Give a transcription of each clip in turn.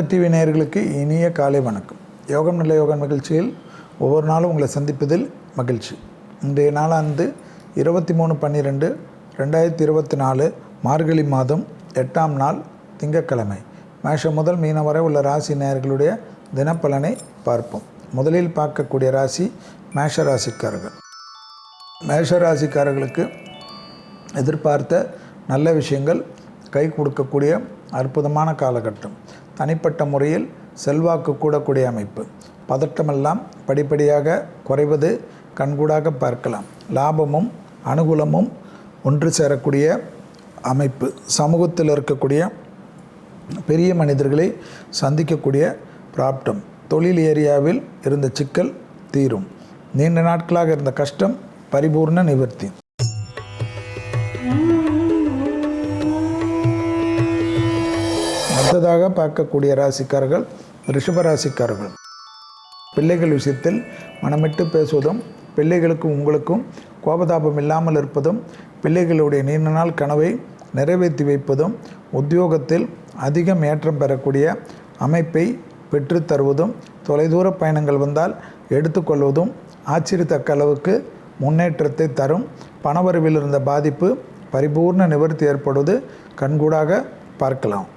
அமுத டிவி நேயர்களுக்கு இனிய காலை வணக்கம். யோகம் நல்ல யோகம் நிகழ்ச்சியில் ஒவ்வொரு நாளும் உங்களை சந்திப்பதில் மகிழ்ச்சி. இன்றைய நாளாந்து இருபத்தி மூணு பன்னிரெண்டு ரெண்டாயிரத்தி இருபத்தி நாலு மார்கழி மாதம் எட்டாம் நாள் திங்கட்கிழமை. மேஷம் முதல் மீனம் வரை உள்ள ராசி நேயர்களுடைய தினப்பலனை பார்ப்போம். முதலில் பார்க்கக்கூடிய ராசி மேஷ ராசிக்காரர்கள் மேஷ ராசிக்காரர்களுக்கு எதிர்பார்த்த நல்ல விஷயங்கள் கை கொடுக்கக்கூடிய அற்புதமான காலகட்டம். தனிப்பட்ட முறையில் செல்வாக்கு கூடக்கூடிய அமைப்பு. பதட்டமெல்லாம் படிப்படியாக குறைவது கண்கூடாக பார்க்கலாம். லாபமும் அனுகூலமும் ஒன்று சேரக்கூடிய அமைப்பு. சமூகத்தில் இருக்கக்கூடிய பெரிய மனிதர்களை சந்திக்கக்கூடிய பிராப்டம் தொழில் ஏரியாவில் இருந்த சிக்கல் தீரும். நீண்ட நாட்களாக இருந்த கஷ்டம் பரிபூர்ண நிவர்த்தி. அடுத்ததாக பார்க்கக்கூடிய ராசிக்காரர்கள் ரிஷபராசிக்காரர்கள். பிள்ளைகள் விஷயத்தில் மனமிட்டு பேசுவதும் பிள்ளைகளுக்கும் உங்களுக்கும் கோபதாபம் இல்லாமல் இருப்பதும் பிள்ளைகளுடைய நீண்ட நாள் கனவை நிறைவேற்றி வைப்பதும் உத்தியோகத்தில் அதிகம் ஏற்றம் பெறக்கூடிய அமைப்பை பெற்றுத்தருவதும் தொலைதூர பயணங்கள் வந்தால் எடுத்துக்கொள்வதும் ஆச்சரியத்தக்க அளவுக்கு முன்னேற்றத்தை தரும். பணவரவில் இருந்த பாதிப்பு பரிபூர்ண நிவர்த்தி ஏற்படுவது கண்கூடாக பார்க்கலாம்.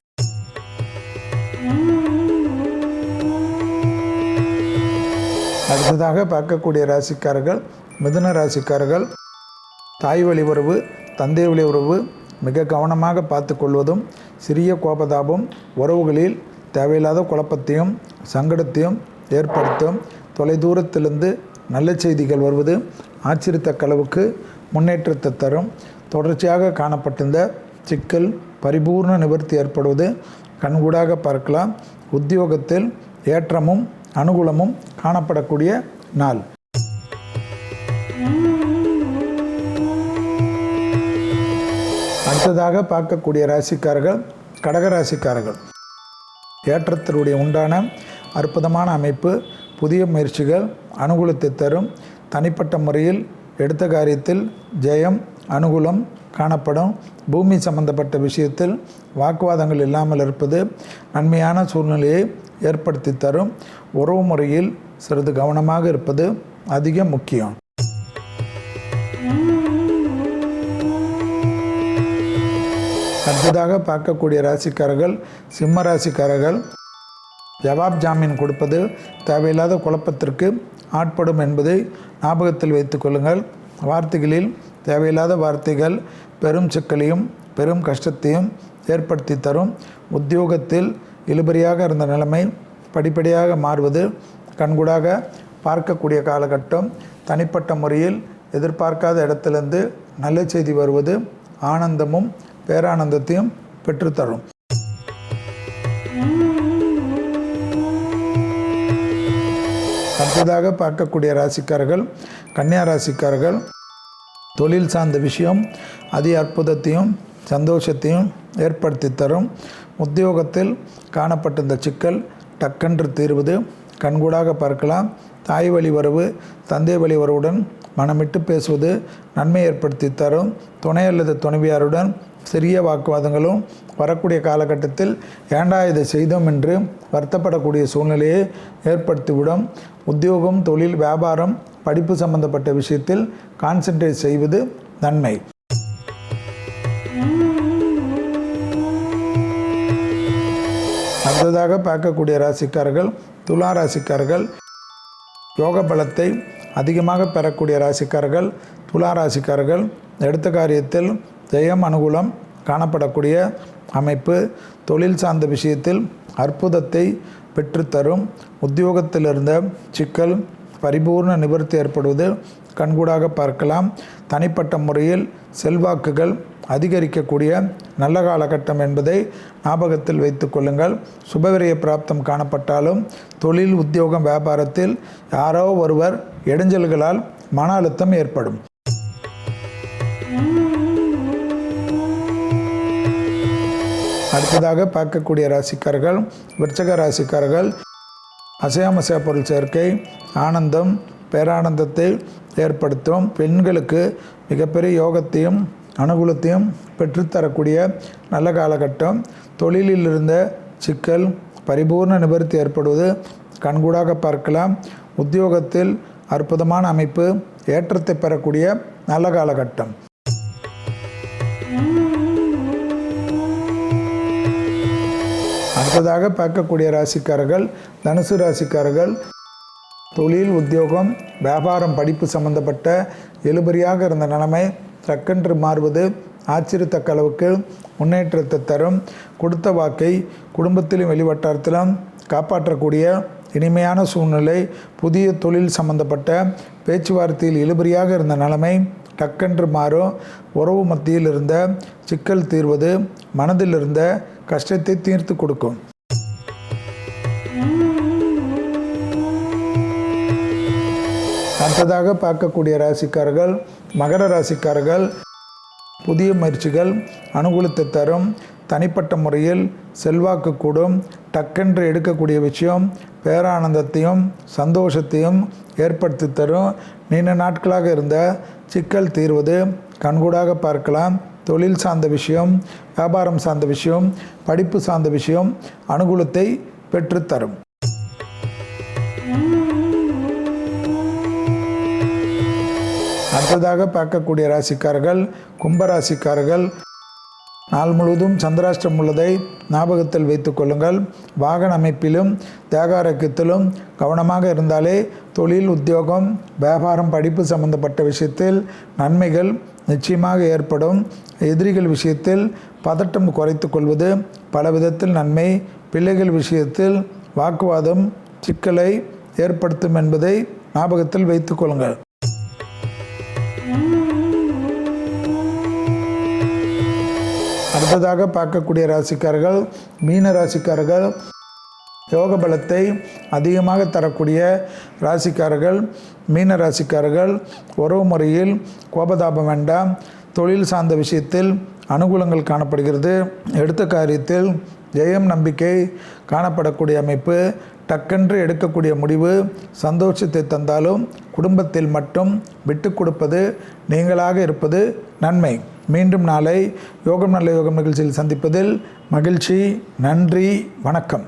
அடுத்ததாக பார்க்கக்கூடிய ராசிக்காரர்கள் மிதுன ராசிக்காரர்கள் தாய் வழி உறவு தந்தை வழி உறவு மிக கவனமாக பார்த்து கொள்வதும் சிறிய கோபதாபம் உறவுகளில் தேவையில்லாத குழப்பத்தையும் சங்கடத்தையும் ஏற்படுத்தும் தொலைதூரத்திலிருந்து நல்ல செய்திகள் வருவது ஆச்சரியத்தக்க அளவுக்கு முன்னேற்றத்தை தரும். தொடர்ச்சியாக காணப்பட்டிருந்த சிக்கல் பரிபூர்ண நிவர்த்தி ஏற்படுவது கண்கூடாக பார்க்கலாம். உத்தியோகத்தில் ஏற்றமும் அனுகூலமும் காணப்படக்கூடிய நாள். அடுத்ததாக பார்க்கக்கூடிய ராசிக்காரர்கள் கடக ராசிக்காரர்கள். ஏற்றத்தினுடைய உண்டான அற்புதமான அமைப்பு புதிய முயற்சிகள் அனுகூலத்தை தரும். தனிப்பட்ட முறையில் எடுத்த காரியத்தில் ஜெயம் அனுகூலம் காணப்படும். பூமி சம்பந்தப்பட்ட விஷயத்தில் வாக்குவாதங்கள் இல்லாமல் இருப்பது நன்மையான சூழ்நிலையை ஏற்படுத்தி தரும். உறவு முறையில் சிறிது கவனமாக இருப்பது அதிக முக்கியம். அடுத்ததாக பார்க்கக்கூடிய ராசிக்காரர்கள் சிம்ம ராசிக்காரர்கள் ஜவாப் ஜாமீன் கொடுப்பது தேவையில்லாத குழப்பத்திற்கு ஆட்படும் என்பதை ஞாபகத்தில் வைத்துக் கொள்ளுங்கள். வார்த்தைகளில் தேவையில்லாத வார்த்தைகள் பெரும் சிக்கலையும் பெரும் கஷ்டத்தையும் ஏற்படுத்தி தரும். உத்தியோகத்தில் இழுபறியாக இருந்த நிலைமை படிப்படியாக மாறுவது கண்கூடாக பார்க்கக்கூடிய காலகட்டம் தனிப்பட்ட முறையில் எதிர்பார்க்காத இடத்திலிருந்து நல்ல செய்தி வருவது ஆனந்தமும் பேரானந்தத்தையும் பெற்றுத்தரும். அடுத்ததாக பார்க்கக்கூடிய ராசிக்காரர்கள் கன்னியா ராசிக்காரர்கள் தொழில் சார்ந்த விஷயம் அதி அற்புதத்தையும் சந்தோஷத்தையும் ஏற்படுத்தி தரும். உத்தியோகத்தில் காணப்பட்டிருந்த சிக்கல் டக்கென்று தீர்வது கண்கூடாக பார்க்கலாம். தாய் வழி வரவு தந்தை வழி வரவுடன் மனமிட்டு பேசுவது நன்மை ஏற்படுத்தி தரும். துணை அல்லது துணைவியாருடன் சிறிய வாக்குவாதங்களும் வரக்கூடிய காலகட்டத்தில் ஏண்டா இதை செய்தோம் என்று வருத்தப்படக்கூடிய சூழ்நிலையை ஏற்படுத்திவிடும். உத்தியோகம் தொழில் வியாபாரம் படிப்பு சம்பந்தப்பட்ட விஷயத்தில் கான்சென்ட்ரேட் செய்வது நன்மை. அடுத்ததாக பார்க்கக்கூடிய ராசிக்காரர்கள் துலா ராசிக்காரர்கள் யோக பலத்தை அதிகமாக பெறக்கூடிய ராசிக்காரர்கள் துலா ராசிக்காரர்கள் எடுத்த காரியத்தில் ஜெயம் அனுகூலம் காணப்படக்கூடிய அமைப்பு தொழில் சார்ந்த விஷயத்தில் அற்புதத்தை பெற்றுத்தரும் உத்தியோகத்தில் இருந்த சிக்கல் பரிபூர்ண நிவர்த்தி ஏற்படுவது கண்கூடாக பார்க்கலாம். தனிப்பட்ட முறையில் செல்வாக்குகள் அதிகரிக்கக்கூடிய நல்ல காலகட்டம் என்பதை ஞாபகத்தில் வைத்து கொள்ளுங்கள். சுபவிரய பிராப்தம் காணப்பட்டாலும் தொழில் உத்தியோகம் வியாபாரத்தில் யாரோ ஒருவர் இடைஞ்சல்களால் மன அழுத்தம் ஏற்படும். அடுத்ததாக பார்க்கக்கூடிய ராசிக்காரர்கள் விருச்சக ராசிக்காரர்கள் அசையாமசையா பொருள் சேர்க்கை ஆனந்தம் பேரானந்தத்தை ஏற்படுத்தும். பெண்களுக்கு மிகப்பெரிய யோகத்தையும் அனுகூலத்தையும் பெற்றுத்தரக்கூடிய நல்ல காலகட்டம். தொழிலில் இருந்த சிக்கல் பரிபூர்ண நிவர்த்தி ஏற்படுவது கண்கூடாக பார்க்கலாம். உத்தியோகத்தில் அற்புதமான அமைப்பு ஏற்றத்தை பெறக்கூடிய நல்ல காலகட்டம். அடுத்ததாக பார்க்கக்கூடிய ராசிக்காரர்கள் தனுசு ராசிக்காரர்கள் தொழில் உத்தியோகம் வியாபாரம் படிப்பு சம்பந்தப்பட்ட எழுபறியாக இருந்த நிலைமை டக்கென்று மாறுவது ஆச்சரியத்தக்க அளவுக்கு முன்னேற்றத்தை தரும். கொடுத்த வாக்கை குடும்பத்திலும் வெளிவட்டாரத்திலும் காப்பாற்றக்கூடிய இனிமையான சூழ்நிலை புதிய தொழில் சம்பந்தப்பட்ட பேச்சுவார்த்தையில் இழுபறியாக இருந்த நிலைமை டக்கென்று மாறும். உறவு மத்தியில் இருந்த சிக்கல் தீர்வது மனதில் இருந்த கஷ்டத்தை தீர்த்து கொடுக்கும். அடுத்ததாக பார்க்கக்கூடிய ராசிக்காரர்கள் மகர ராசிக்காரர்கள் புதிய முயற்சிகள் அனுகூலத்தை தரும் தனிப்பட்ட முறையில் செல்வாக்கு கூடும் டக்கென்று எடுக்கக்கூடிய விஷயம் பேரானந்தத்தையும் சந்தோஷத்தையும் ஏற்படுத்தி தரும். நீண்ட நாட்களாக இருந்த சிக்கல் தீர்வது கண்கூடாக பார்க்கலாம். தொழில் சார்ந்த விஷயம் வியாபாரம் சார்ந்த விஷயம் படிப்பு சார்ந்த விஷயம் அனுகூலத்தை பெற்றுத்தரும். அடுத்ததாக பார்க்கக்கூடிய ராசிக்காரர்கள் கும்பராசிக்காரர்கள் நாள் முழுவதும் சந்திராஷ்டிரம் உள்ளதை ஞாபகத்தில் வைத்துக்கொள்ளுங்கள் வாகன அமைப்பிலும் தேகாரக்கத்திலும் கவனமாக இருந்தாலே தொழில் உத்தியோகம் வியாபாரம் படிப்பு சம்பந்தப்பட்ட விஷயத்தில் நன்மைகள் நிச்சயமாக ஏற்படும். எதிரிகள் விஷயத்தில் பதட்டம் குறைத்து கொள்வது பல விதத்தில் நன்மை. பிள்ளைகள் விஷயத்தில் வாக்குவாதம் சிக்கலை ஏற்படுத்தும் என்பதை ஞாபகத்தில் வைத்துக் கொள்ளுங்கள். அடுத்ததாக பார்க்கக்கூடிய ராசிக்காரர்கள் மீன ராசிக்காரர்கள் யோக பலத்தை அதிகமாக தரக்கூடிய ராசிக்காரர்கள் மீன ராசிக்காரர்கள் உறவு முறையில் கோபதாபம் வேண்டாம். தொழில் சார்ந்த விஷயத்தில் அனுகூலங்கள் காணப்படுகிறது. எடுத்த காரியத்தில் ஜெயம் நம்பிக்கை காணப்படக்கூடிய அமைப்பு. டக்கென்று எடுக்கக்கூடிய முடிவு சந்தோஷத்தை தந்தாலும் குடும்பத்தில் மட்டும் விட்டு கொடுப்பது நீங்களாக இருப்பது நன்மை. மீண்டும் நாளை யோகம் நல்ல யோகம் நிகழ்ச்சியில் சந்திப்பதில் மகிழ்ச்சி. நன்றி. வணக்கம்.